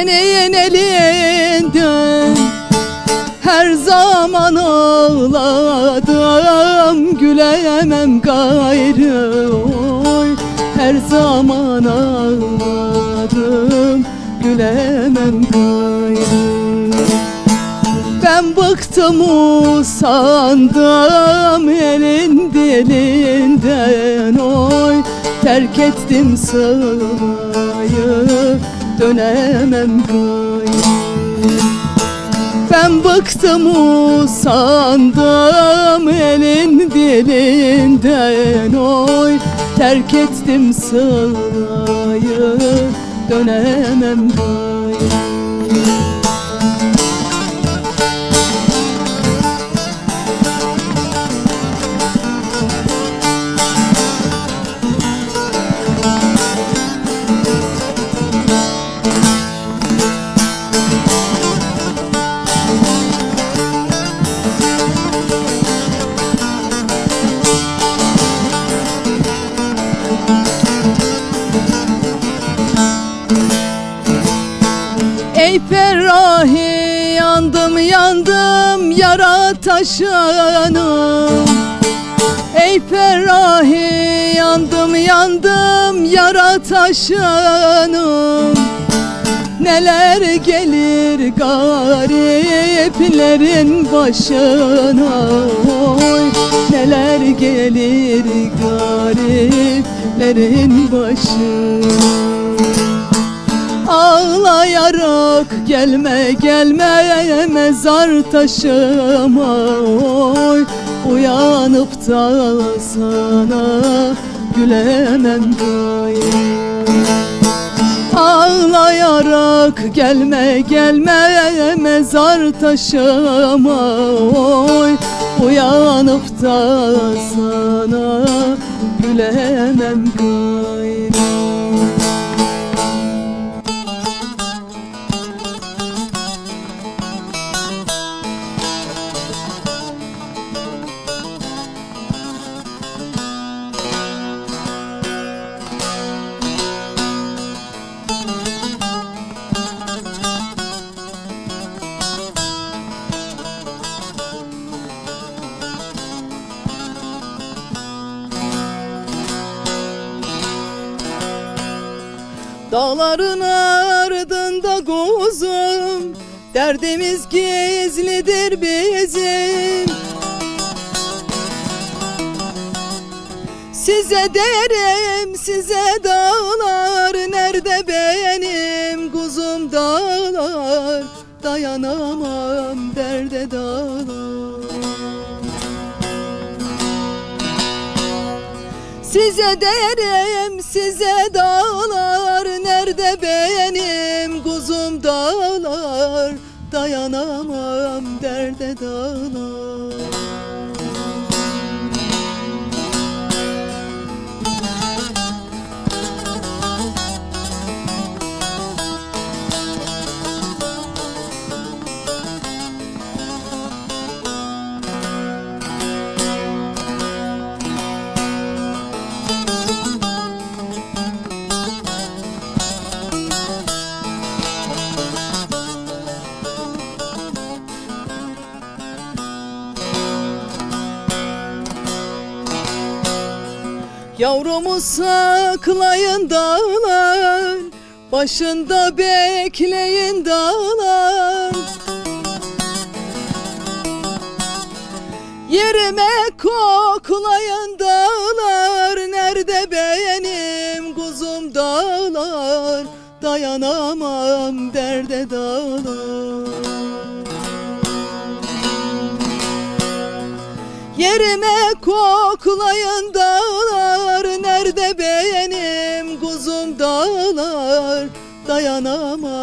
senin elinden Her zaman ağladım gülemem gayrı oy. Her zaman ağladım gülemem gayrı. Ben bıktım usandım elin dilinden oy. Terk ettim sırayı dönemem gayrı. Ben bıktım usandım elin dilinden oy. Terk ettim sırayı dönemem gayrı Ey Ferrahi yandım yandım yara taşanım Ey Ferrahi yandım yandım yara taşanım Neler gelir gariplerin başına? Oy Neler gelir gariplerin başına Ağlayarak gelme gelme mezar taşıma. Oy Uyanıp da sana gülemem gayrı Ağlayarak gelme gelme mezar taşıma. Oy Uyanıp da sana gülemem gayrı Dağların ardında kuzum Derdimiz gizlidir bizim. Size derim size dağlar Nerede benim kuzum dağlar? Dayanamam derde dağlar Size derim size dağlar Nerede benim kuzum dağlar? Dayanamam derde dağlar Yavrumu saklayın dağlar Başında bekleyin dağlar. Yerime koklayın dağlar Nerede benim kuzum dağlar? Dayanamam derde dağlar Yerime koklayın dağlar Nerede benim kuzum dağlar? Dayanamam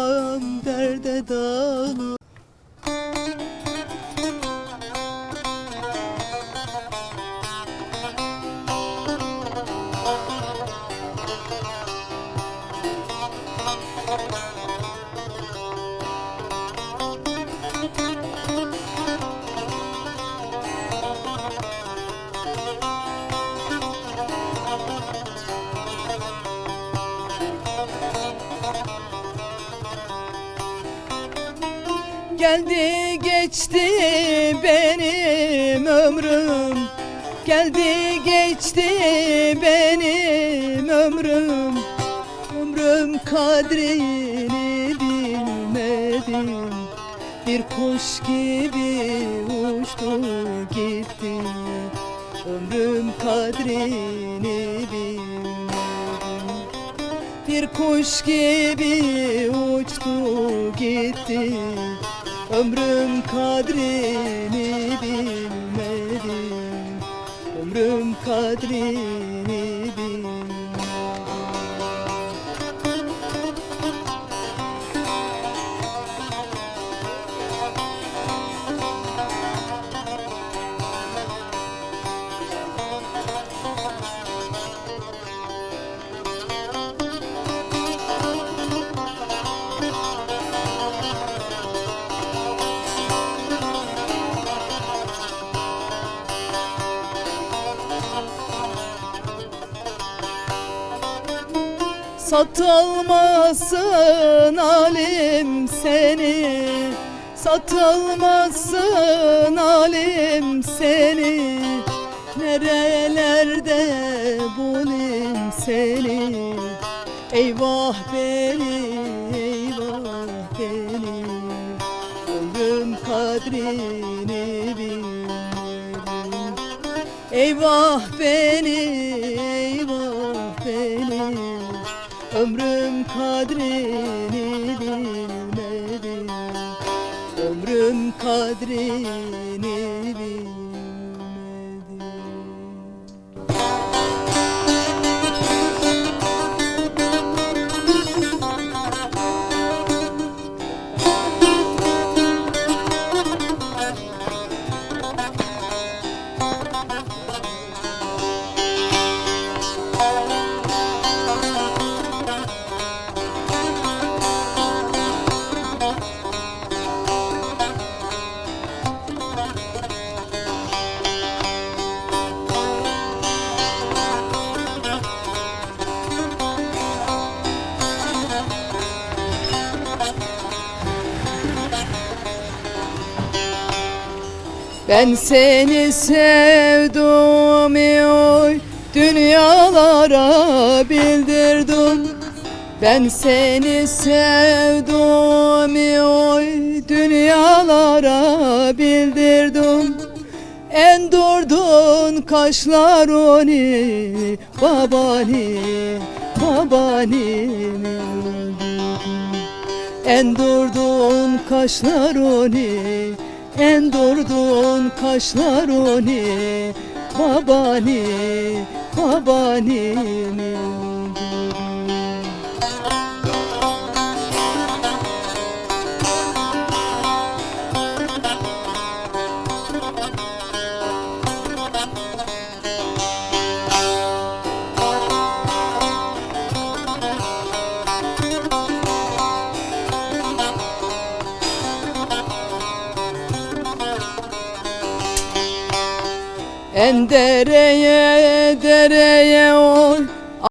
Geldi geçti benim ömrüm. Geldi geçti benim ömrüm. Ömrüm kadrini bilmedim. Bir kuş gibi uçtu gitti. Ömrüm kadrini bilmedim. Bir kuş gibi uçtu gitti Ömrüm kadrini bilmedim. Ömrüm kadrini Satılmasın alim seni. Satılmasın alim seni. Nerelerde bulayım seni? Eyvah beni, eyvah beni. Ömrüm kadrini bilmedim Eyvah beni, Ömrüm kadrini bilmedim. Ömrüm kadrini Ben seni sevdim oy dünyalara bildirdim. Ben seni sevdim oy dünyalara bildirdim. En durdun kaşlarını babani babani. En durdun kaşlarını En durdun kaşlarını Babani Babani En dereye dereye oy